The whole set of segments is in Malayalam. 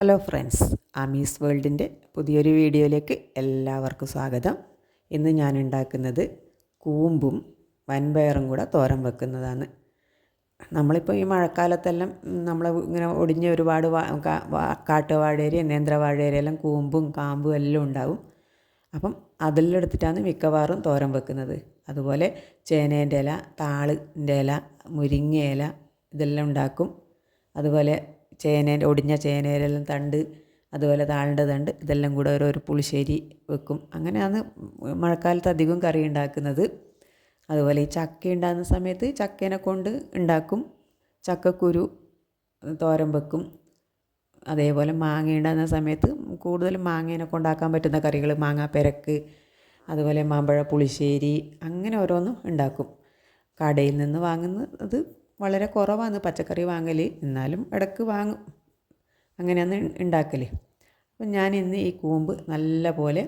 ഹലോ ഫ്രണ്ട്സ് അമീസ് വേൾഡിന്റെ പുതിയൊരു വീഡിയോയിലേക്ക് എല്ലാവർക്കും സ്വാഗതം. ഇന്ന് ഞാൻ ഉണ്ടാക്കുന്നത് കൂമ്പും വൻപയറും കൂടെ തോരൻ വെക്കുന്നതാണ്. നമ്മളിപ്പോൾ ഈ മഴക്കാലത്തെല്ലാം നമ്മൾ ഇങ്ങനെ ഒടിഞ്ഞ ഒരുപാട് കാട്ടുവാഴേരി നേന്ത്രവാഴേരിയെല്ലാം കൂമ്പും കാമ്പും എല്ലാം ഉണ്ടാവും. അപ്പം അതിലെടുത്തിട്ടാണ് മിക്കവാറും തോരൻ വെക്കുന്നത്. അതുപോലെ ചേനേന്റെ ഇല താളിന്റെ ഇല മുരിങ്ങയില ഇതെല്ലാം ഉണ്ടാക്കും. അതുപോലെ ചേനേന്റെ ഒടിഞ്ഞ ചേനയിലെല്ലാം തണ്ട് അതുപോലെ താഴേണ്ട തണ്ട് ഇതെല്ലാം കൂടെ ഓരോരോ പുളിശ്ശേരി വെക്കും. അങ്ങനെയാണ് മഴക്കാലത്ത് അധികം കറി ഉണ്ടാക്കുന്നത്. അതുപോലെ ഈ ചക്ക ഉണ്ടാകുന്ന സമയത്ത് ചക്കേനെ കൊണ്ട് ഉണ്ടാക്കും. ചക്കക്കുരു തോരൻ വെക്കും. അതേപോലെ മാങ്ങ ഉണ്ടാകുന്ന സമയത്ത് കൂടുതലും മാങ്ങേനെ കൊണ്ടാക്കാൻ പറ്റുന്ന കറികൾ മാങ്ങ പെരക്ക് അതുപോലെ മാമ്പഴ പുളിശ്ശേരി അങ്ങനെ ഓരോന്നും ഉണ്ടാക്കും. കടയിൽ നിന്ന് വാങ്ങുന്നത് വളരെ കുറവാണ് പച്ചക്കറി വാങ്ങൽ എന്നാലും ഇടയ്ക്ക് വാങ്ങും. അങ്ങനെയാണ് ഉണ്ടാക്കൽ അപ്പം ഞാൻ ഇന്ന് ഈ കൂമ്പ് നല്ല പോലെ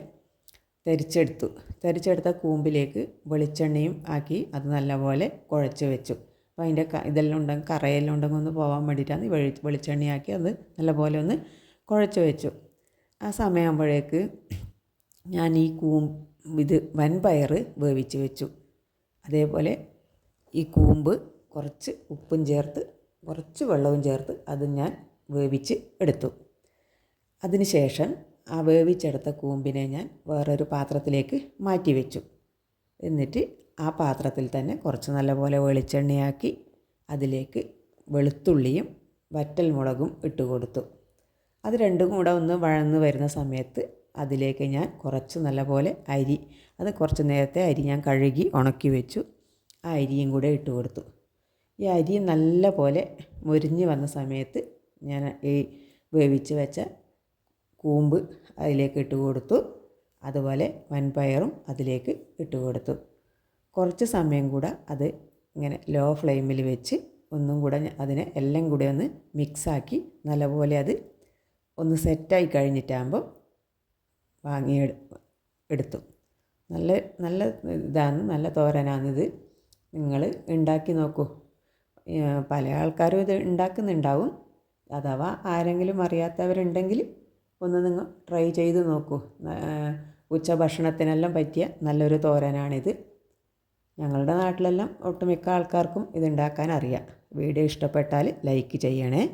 തരിച്ചെടുത്തു. തരിച്ചെടുത്ത കൂമ്പിലേക്ക് വെളിച്ചെണ്ണയും ആക്കി അത് നല്ലപോലെ കുഴച്ച് വെച്ചു. അപ്പോൾ അതിന്റെ ഇതെല്ലാം ഉണ്ടെങ്കിൽ കറയെല്ലാം ഉണ്ടെങ്കിൽ ഒന്ന് പോകാൻ വേണ്ടിയിട്ടാണ് വെളി വെളിച്ചെണ്ണയാക്കി അത് നല്ലപോലെ ഒന്ന് കുഴച്ച് വെച്ചു. ആ സമയമാകുമ്പോഴേക്ക് ഞാൻ ഈ കൂമ്പ് ഇത് വൻപയർ വേവിച്ച് വെച്ചു. അതേപോലെ ഈ കൂമ്പ് കുറച്ച് ഉപ്പും ചേർത്ത് കുറച്ച് വെള്ളവും ചേർത്ത് അത് ഞാൻ വേവിച്ച് എടുത്തു. അതിനുശേഷം ആ വേവിച്ചെടുത്ത കൂമ്പിനെ ഞാൻ വേറൊരു പാത്രത്തിലേക്ക് മാറ്റി വെച്ചു. എന്നിട്ട് ആ പാത്രത്തിൽ തന്നെ കുറച്ച് നല്ലപോലെ വെളിച്ചെണ്ണയാക്കി അതിലേക്ക് വെളുത്തുള്ളിയും വറ്റൽ മുളകും ഇട്ട് കൊടുത്തു. അത് രണ്ടും കൂടെ ഒന്ന് വഴന്ന് വരുന്ന സമയത്ത് അതിലേക്ക് ഞാൻ കുറച്ച് നല്ലപോലെ അരി അത് കുറച്ച് നേരത്തെ അരി ഞാൻ കഴുകി ഉണക്കി വെച്ചു. ആ അരിയും കൂടെ ഇട്ട് കൊടുത്തു. ഈ അരി നല്ല പോലെ മുരിഞ്ഞ് വന്ന സമയത്ത് ഞാൻ ഈ വേവിച്ച് വെച്ച കൂമ്പ് അതിലേക്ക് ഇട്ട് കൊടുത്തു. അതുപോലെ വൻപയറും അതിലേക്ക് ഇട്ട് കൊടുത്തു. കുറച്ച് സമയം കൂടെ അത് ഇങ്ങനെ ലോ ഫ്ലെയിമിൽ വെച്ച് ഒന്നും കൂടെ അതിനെ എല്ലാം കൂടെ ഒന്ന് മിക്സാക്കി നല്ലപോലെ അത് ഒന്ന് സെറ്റായി കഴിഞ്ഞിട്ടാകുമ്പോൾ വാങ്ങി എടുത്തു. നല്ല നല്ല ഇതാണ് നല്ല തോരനാണിത് നിങ്ങൾ ഉണ്ടാക്കി നോക്കൂ. പല ആൾക്കാരും ഇത് ഉണ്ടാക്കുന്നുണ്ടാവും. അഥവാ ആരെങ്കിലും അറിയാത്തവരുണ്ടെങ്കിൽ ഒന്ന് നിങ്ങൾ ട്രൈ ചെയ്ത് നോക്കൂ. ഉച്ചഭക്ഷണത്തിനെല്ലാം പറ്റിയ നല്ലൊരു തോരനാണിത്. ഞങ്ങളുടെ നാട്ടിലെല്ലാം ഒട്ടുമിക്ക ആൾക്കാർക്കും ഇത് ഉണ്ടാക്കാൻ അറിയാം. വീഡിയോ ഇഷ്ടപ്പെട്ടാൽ ലൈക്ക് ചെയ്യണേ.